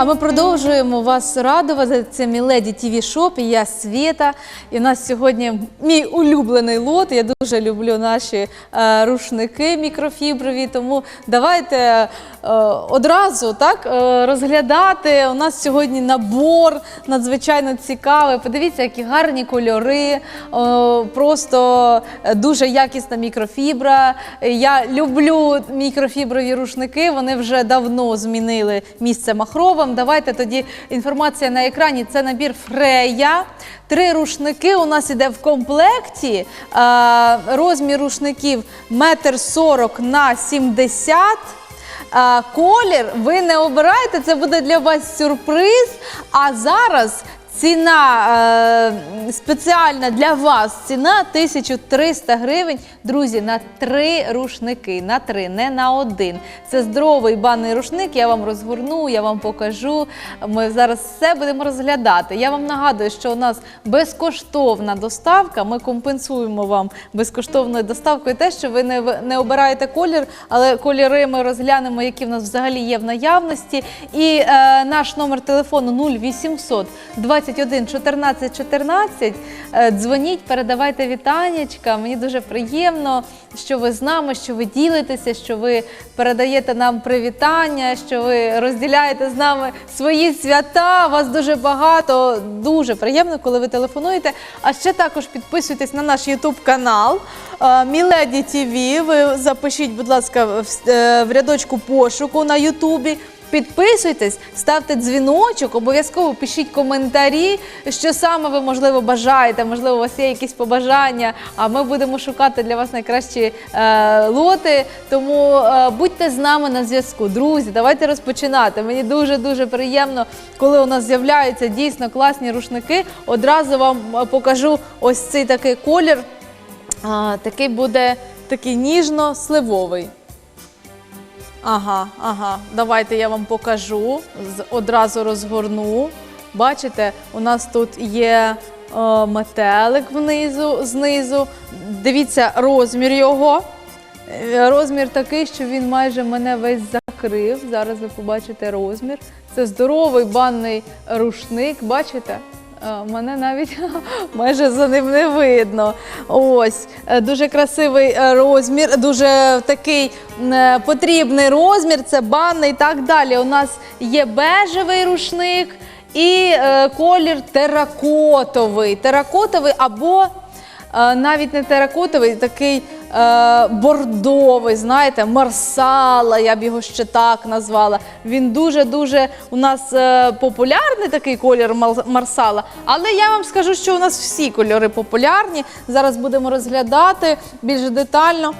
А ми продовжуємо вас радувати. Це Міледі ТВ Шоп. І я Свєта. І у нас сьогодні мій улюблений лот. Я дуже люблю наші е, рушники мікрофіброві. Тому давайте е, одразу так е, розглядати. У нас сьогодні набор надзвичайно цікавий. Подивіться, які гарні кольори. е, просто дуже якісна мікрофібра. Я люблю мікрофіброві рушники. Вони вже давно змінили місце махровим. Давайте тоді інформація на екрані. Це набір Фрея. Три рушники у нас іде в комплекті. Е, Розмір рушників метр сорок на 70. Колір ви не обираєте, це буде для вас сюрприз. А зараз ціна е, спеціальна для вас ціна 1300 гривень. Друзі, на три рушники, на три, не на один. Це здоровий банний рушник. Я вам розгорну, я вам покажу. Ми зараз все будемо розглядати. Я вам нагадую, що у нас безкоштовна доставка. Ми компенсуємо вам безкоштовною доставкою те, що ви не, не обираєте колір, але кольори ми розглянемо, які в нас взагалі є в наявності. І е, наш номер телефону 0800 21 14 14. Е, дзвоніть, передавайте вітаннячка. Мені дуже приємно, що ви з нами, що ви ділитеся, що ви передаєте нам привітання, що ви розділяєте з нами свої свята. Вас дуже багато. Дуже приємно, коли ви телефонуєте. А ще також підписуйтесь на наш Ютуб канал Міледі ТВ. Ви запишіть, будь ласка, е, в рядочку пошуку на Ютубі. Підписуйтесь, ставте дзвіночок, обов'язково пишіть коментарі, що саме ви можливо бажаєте. Можливо, у вас є якісь побажання. А ми будемо шукати для вас найкращі е, лоти. Тому е, будьте з нами на зв'язку. Друзі, давайте розпочинати. Мені дуже дуже приємно, коли у нас з'являються дійсно класні рушники. Одразу вам е, покажу ось цей такий колір. А, такий буде такий ніжно-сливовий. Ага, ага. Давайте я вам покажу. Одразу розгорну. Бачите, у нас тут є е, метелик внизу, знизу. Дивіться розмір його. Е, Розмір такий, що він майже мене весь закрив. Зараз ви побачите розмір. Це здоровий банний рушник. Бачите? Е, Мене навіть майже за ним не видно. Ось е, дуже красивий е, розмір, дуже такий потрібний розмір. Це банний і так далі. У нас є бежевий рушник і колір теракотовий. Теракотовий або навіть не теракотовий, такий е, бордовий, знаєте, марсала, я б його ще так назвала. Він дуже-дуже у нас е, популярний такий колір марсала. Але я вам скажу, що у нас всі кольори популярні. Зараз будемо розглядати більш детально.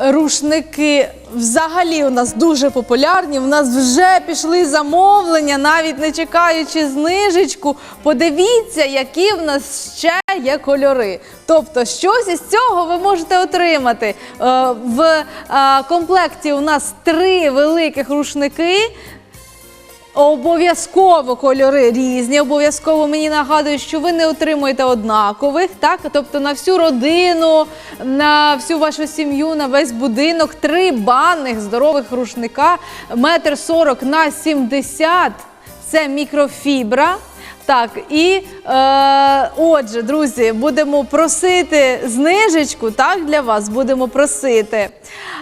Рушники взагалі у нас дуже популярні. У нас вже пішли замовлення, навіть не чекаючи знижечку. Подивіться, які в нас ще є кольори. Тобто, щось із цього ви можете отримати. Е, В е, комплекті у нас три великих рушники. Обов'язково кольори різні. Обов'язково мені нагадують, що ви не отримуєте однакових, так? Тобто на всю родину, на всю вашу сім'ю, на весь будинок три банних здорових рушника, метр сорок на 70. Це мікрофібра. Так, і е, отже, друзі, будемо просити знижечку, так, для вас будемо просити.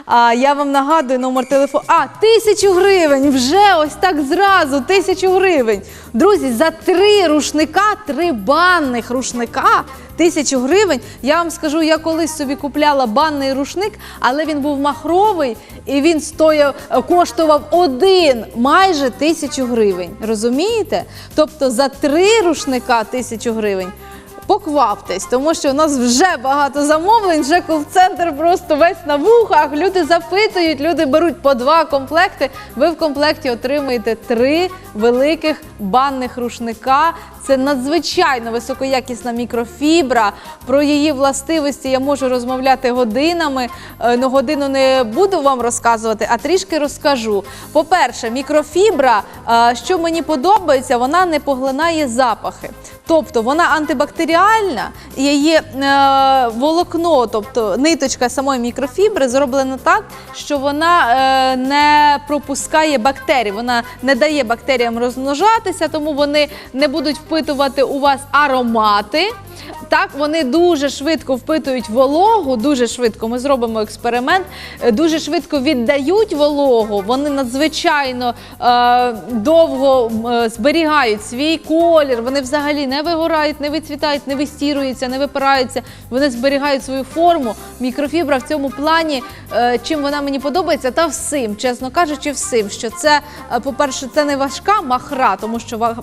А, я вам нагадую номер телефону. А, тисячу гривень вже ось так зразу, тисячу гривень. Друзі, за три рушника, три банних рушника, тисячу гривень. Я вам скажу, я колись собі купляла банний рушник, але він був махровий і він стояв, е, коштував один майже тисячу гривень. Розумієте? Тобто за три рушника тисячу гривень. Покваптесь, тому що у нас вже багато замовлень, вже кол-центр просто весь на вухах. Люди запитують, люди беруть по два комплекти. Ви в комплекті отримаєте три великих банних рушника. Це надзвичайно високоякісна мікрофібра. Про її властивості я можу розмовляти годинами. Е, Ну, годину не буду вам розказувати, а трішки розкажу. По-перше, мікрофібра, е, що мені подобається, вона не поглинає запахи. Тобто вона антибактеріальна, і її е, волокно, тобто ниточка самої мікрофібри, зроблена так, що вона е, не пропускає бактерій, вона не дає бактеріям розмножатися, тому вони не будуть впитувати у вас аромати. Так, вони дуже швидко впитують вологу, дуже швидко. Ми зробимо експеримент. е, Дуже швидко віддають вологу. Вони надзвичайно е, довго е, зберігають свій колір. Вони взагалі не вигорають, не вицвітають, не вистіруються, не випираються. Вони зберігають свою форму. Мікрофібра в цьому плані, е, чим вона мені подобається, та всім, чесно кажучи, всім. Що це, е, по-перше, це не важка махра, тому що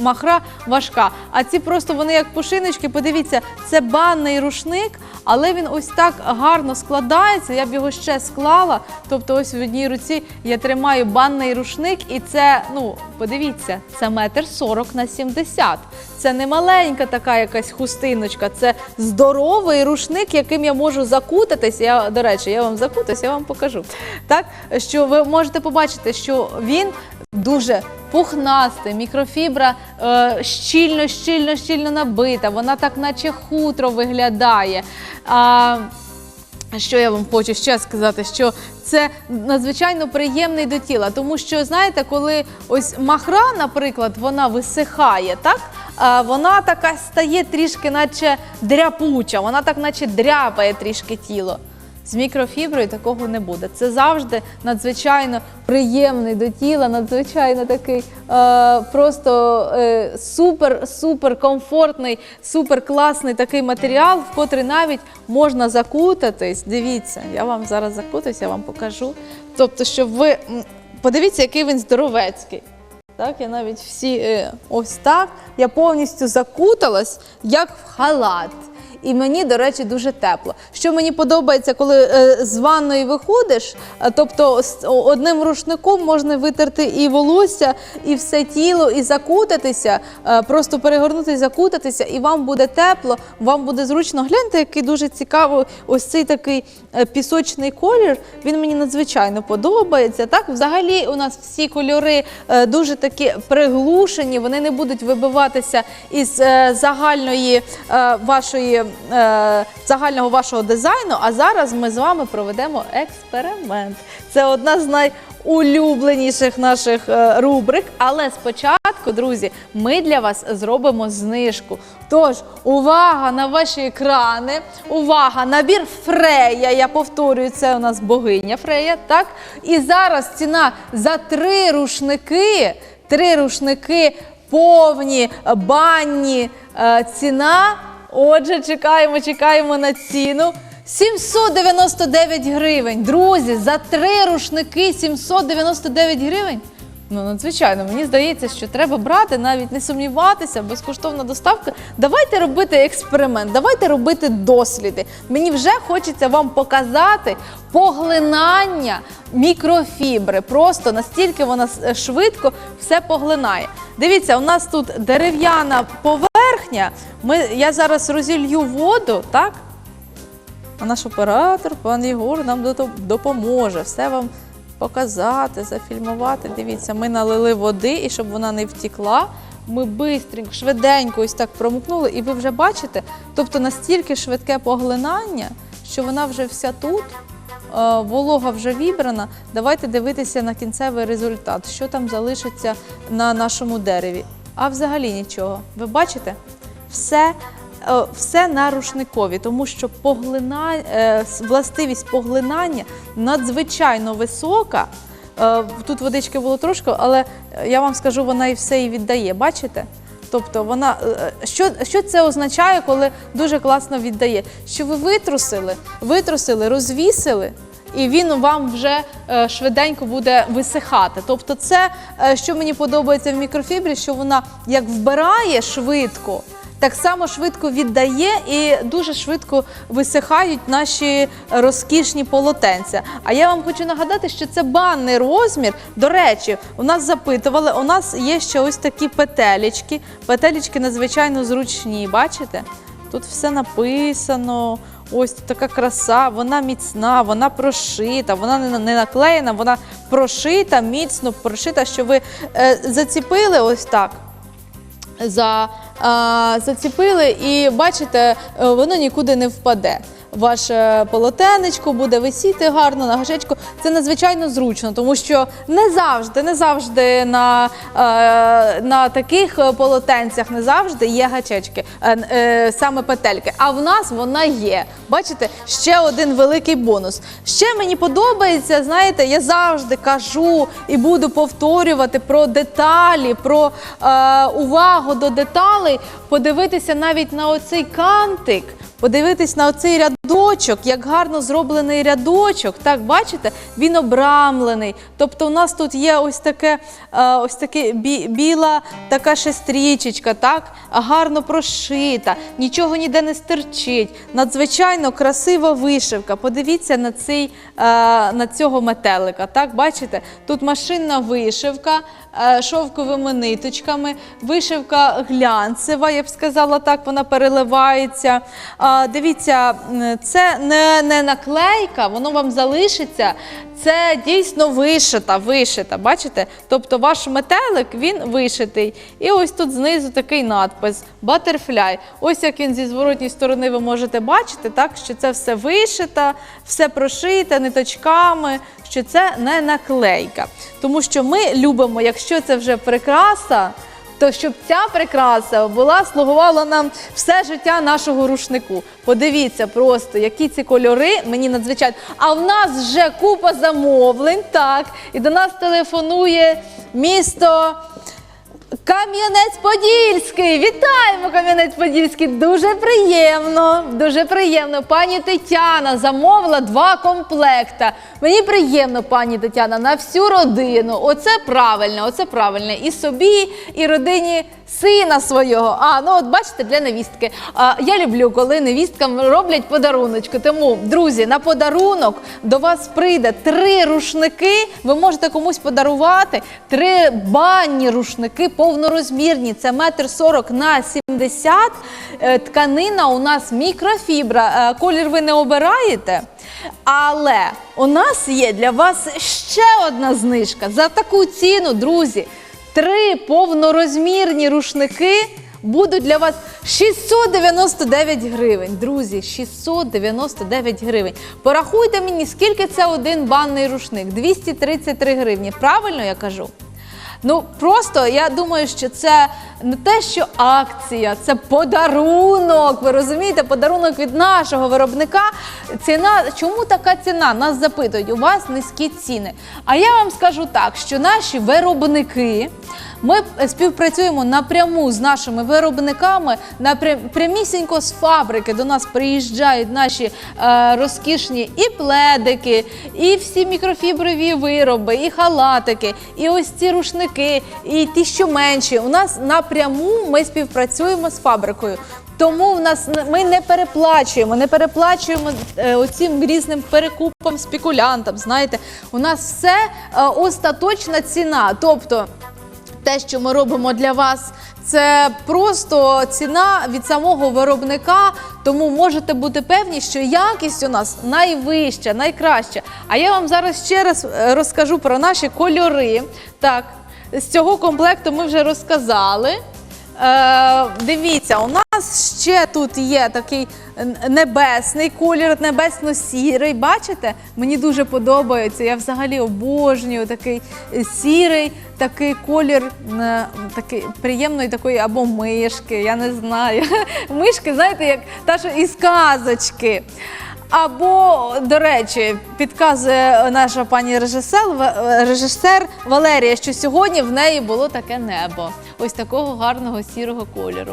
махра важка. А ці просто вони як пушиночки. Подивіться, це банний рушник, але він ось так гарно складається. Я б його ще склала. Тобто, ось в одній руці я тримаю банний рушник, і це, ну, подивіться, це метр сорок на 70. Це не маленька така якась хустиночка, це здоровий рушник, яким я можу закутатись. Я, до речі, я вам закутаюсь, я вам покажу. Так, що ви можете побачити, що він дуже пухнастий, мікрофібра е, щільно, щільно, щільно набита. Вона так, наче хутро виглядає. А, що я вам хочу ще сказати, що це надзвичайно приємний до тіла, тому що знаєте, коли ось махра, наприклад, вона висихає, так вона така стає трішки, наче дряпуча, вона так, наче дряпає трішки тіло. З мікрофіброю такого не буде. Це завжди надзвичайно приємний до тіла, надзвичайно такий е, просто е, супер, супер комфортний, супер класний такий матеріал, в котрий навіть можна закутатись. Дивіться, я вам зараз закутаюсь, я вам покажу. Тобто, щоб ви подивіться, який він здоровецький. Так, я навіть всі е, ось так. Я повністю закуталась, як в халат. І мені, до речі, дуже тепло. Що мені подобається, коли е, з ванної виходиш, е, тобто одним рушником можна витерти і волосся, і все тіло, і закутатися, е, просто перегорнути, закутатися, і вам буде тепло, вам буде зручно. Гляньте, який дуже цікавий ось цей такий пісочний колір. Він мені надзвичайно подобається. Так, взагалі у нас всі кольори дуже такі приглушені, вони не будуть вибиватися із загальної вашої загального вашого дизайну. А зараз ми з вами проведемо експеримент. Це одна з найулюбленіших наших е, рубрик. Але спочатку, друзі, ми для вас зробимо знижку. Тож, увага на ваші екрани, увага, набір Фрея. Я повторюю, це у нас богиня Фрея. Так? І зараз ціна за три рушники, три рушники повні, банні. е, Ціна. Отже, чекаємо, чекаємо на ціну. 799 гривень. Друзі, за три рушники 799 гривень. Ну, надзвичайно, мені здається, що треба брати, навіть не сумніватися, безкоштовна доставка. Давайте робити експеримент, давайте робити досліди. Мені вже хочеться вам показати поглинання мікрофібри. Просто настільки вона швидко все поглинає. Дивіться, у нас тут дерев'яна поверхня. Ми, я зараз розілью воду, так? А наш оператор, пан Єгор, нам допоможе все вам показати, зафільмувати. Дивіться, ми налили води, і щоб вона не втікла, ми бистренько, швиденько ось так промокнули, і ви вже бачите, тобто настільки швидке поглинання, що вона вже вся тут. е, Волога вже вібрана. Давайте дивитися на кінцевий результат, що там залишиться на нашому дереві. А взагалі нічого. Ви бачите? Все все на рушникові, тому що е, властивість поглинання надзвичайно висока. Е, Тут водички було трошки, але е, я вам скажу, вона і все і віддає. Бачите? Тобто е, що, це означає, коли дуже класно віддає? Що ви витрусили, витрусили, розвісили, і він вам вже е, швиденько буде висихати. Тобто, це е, що мені подобається в мікрофібрі, що вона як вбирає швидко, так само швидко віддає і дуже швидко висихають наші розкішні полотенця. А я вам хочу нагадати, що це банний розмір. До речі, у нас запитували, у нас є ще ось такі петелечки. Петелечки надзвичайно зручні, бачите? Тут все написано. Ось така краса, вона міцна, вона прошита, вона не, наклеєна, вона прошита, міцно прошита, що ви е, заціпили ось так. За, заціпили і бачите, е, воно нікуди не впаде. Ваше полотенечко буде висіти гарно на гашечку. Це надзвичайно зручно, тому що не завжди, не завжди на, е, на таких е, полотенцях не завжди є гачечки, е, саме петельки. А в нас вона є. Бачите, ще один великий бонус. Ще мені подобається, знаєте, я завжди кажу і буду повторювати про деталі, про увагу до деталей, подивитися навіть на оцей кантик. Подивитись на оцей рядочок, як гарно зроблений рядочок. Так, бачите, він обрамлений. Тобто, у нас тут є ось таке, е, ось таке бі- біла така шестрічечка, так, гарно прошита, нічого ніде не стирчить. Надзвичайно красива вишивка. Подивіться на цей, е, на цього метелика. Так, бачите, тут машинна вишивка е, шовковими ниточками, вишивка глянцева, я б сказала так, вона переливається. Дивіться, це не, не наклейка, воно вам залишиться. Це дійсно вишита, вишита, бачите? Тобто ваш метелик він вишитий. І ось тут знизу такий надпис Butterfly. Ось як він зі зворотньої сторони ви можете бачити, так, що це все вишито, все прошите ниточками, що це не наклейка. Тому що ми любимо, якщо це вже прикраса, то щоб ця прикраса була слугувала нам все життя нашого рушнику. Подивіться просто, які ці кольори мені надзвичайно. А в нас вже купа замовлень, так, і до нас телефонує місто. Кам'янець-Подільський! Вітаємо Кам'янець-Подільський! Дуже приємно, дуже приємно. Пані Тетяна замовила два комплекта. Мені приємно, пані Тетяна, на всю родину. Оце правильно, оце правильно. І собі, і родині сина свого. А, ну от бачите, для невістки. А, я люблю, коли невісткам роблять подаруночки. Тому, друзі, на подарунок до вас прийде три рушники. Ви можете комусь подарувати три банні рушники повнорозмірні. Це метр сорок на 70. Е, Тканина у нас мікрофібра. Е, Колір ви не обираєте. Але у нас є для вас ще одна знижка. За таку ціну, друзі, три повнорозмірні рушники будуть для вас 699 гривень. Друзі, 699 гривень. Порахуйте мені, скільки це один банний рушник? 233 гривні. Правильно я кажу? Ну просто я думаю, що це не те, що акція, це подарунок. Ви розумієте, подарунок від нашого виробника. Ціна, чому така ціна? Нас запитують, у вас низькі ціни. А я вам скажу так, що наші виробники. Ми співпрацюємо напряму з нашими виробниками, прямісінько з фабрики до нас приїжджають наші е, розкішні і пледики, і всі мікрофіброві вироби, і халатики, і ось ці рушники, і ті, що менші. У нас напряму ми співпрацюємо з фабрикою. Тому в нас ми не переплачуємо, не переплачуємо е, оцим різним перекупам, спекулянтам. Знаєте, у нас все е, остаточна ціна. Тобто те, що ми робимо для вас, це просто ціна від самого виробника. Тому можете бути певні, що якість у нас найвища, найкраща. А я вам зараз ще раз е, розкажу про наші кольори. Так, з цього комплекту ми вже розказали. Е, дивіться, у нас ще тут є такий небесний колір, небесно-сірий. Бачите? Мені дуже подобається. Я взагалі обожнюю такий е, сірий, такий колір, е, такий приємної такої або мишки, я не знаю. Мишки, знаєте, як та що із казочки. Або, до речі, підказує наша пані режисер, режисер Валерія, що сьогодні в неї було таке небо, ось такого гарного сірого кольору.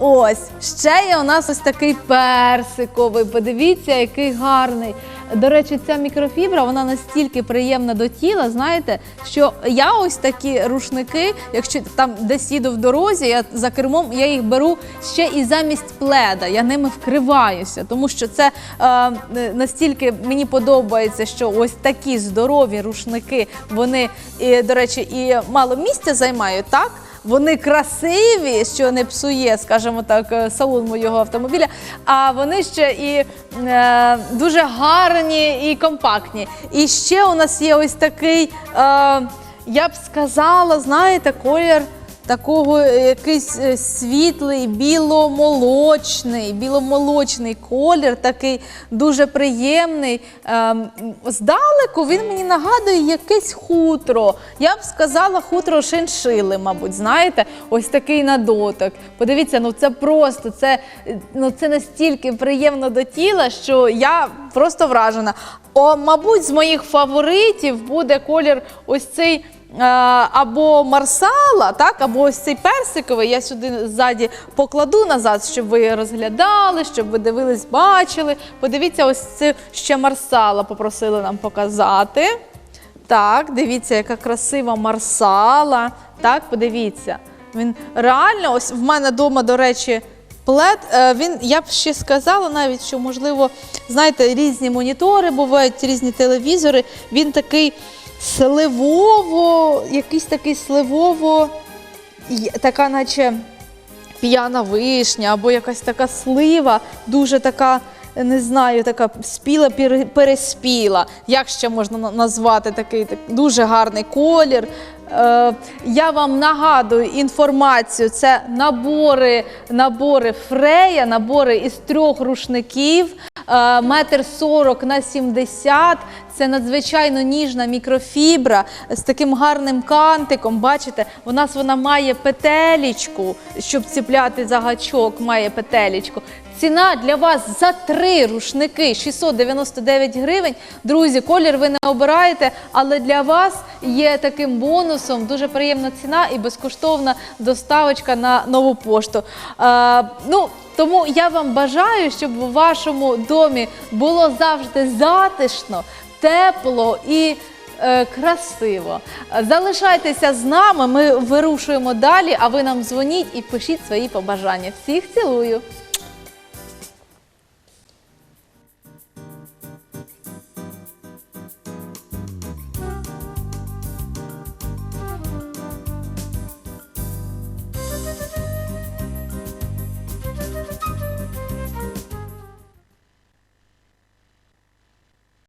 Ось ще є у нас ось такий персиковий. Подивіться, який гарний. До речі, ця мікрофібра вона настільки приємна до тіла, знаєте, що я ось такі рушники, якщо там десь їду в дорозі, я за кермом я їх беру ще і замість пледа. Я ними вкриваюся, тому що це е, настільки мені подобається, що ось такі здорові рушники, вони, і, до речі, і мало місця займають, так? Вони красиві, що не псує, скажімо так, е, салон моєго автомобіля. А вони ще і е, дуже гарні і компактні. І ще у нас є ось такий, е, я б сказала, знаєте, колір такого е, якийсь е, світлий, біломолочний, біломолочний колір, такий дуже приємний. Ем, Здалеку він мені нагадує якесь хутро. Я б сказала хутро шиншили, мабуть, знаєте, ось такий на дотик. Подивіться, ну це просто це, ну, це настільки приємно до тіла, що я просто вражена. О, мабуть, з моїх фаворитів буде колір ось цей. Е, Або марсала, так, або ось цей персиковий. Я сюди ззаді покладу назад, щоб ви розглядали, щоб ви дивились, бачили. Подивіться, ось це ще марсала попросили нам показати. Так, дивіться, яка красива марсала. Так, подивіться. Він реально, ось в мене вдома, до речі, плед. е, Він, я б ще сказала навіть, що, можливо, знаєте, різні монітори бувають, різні телевізори. Він такий сливово, якийсь такий сливово, така, наче п'яна вишня або якась така слива, дуже така. Не знаю, така спіла переспіла. Як ще можна назвати такий так, дуже гарний колір? Е, я вам нагадую інформацію: це набори, набори фрея, набори із трьох рушників, е, метр сорок на 70. Це надзвичайно ніжна мікрофібра з таким гарним кантиком. Бачите, у нас вона має петелічку, щоб ціпляти за гачок, має петелічку. Ціна для вас за три рушники 699 гривень. Друзі, колір ви не обираєте, але для вас є таким бонусом дуже приємна ціна і безкоштовна доставочка на нову пошту. Е, ну, тому я вам бажаю, щоб у вашому домі було завжди затишно, тепло і е, красиво. Залишайтеся з нами. Ми вирушуємо далі. А ви нам дзвоніть і пишіть свої побажання. Всіх цілую!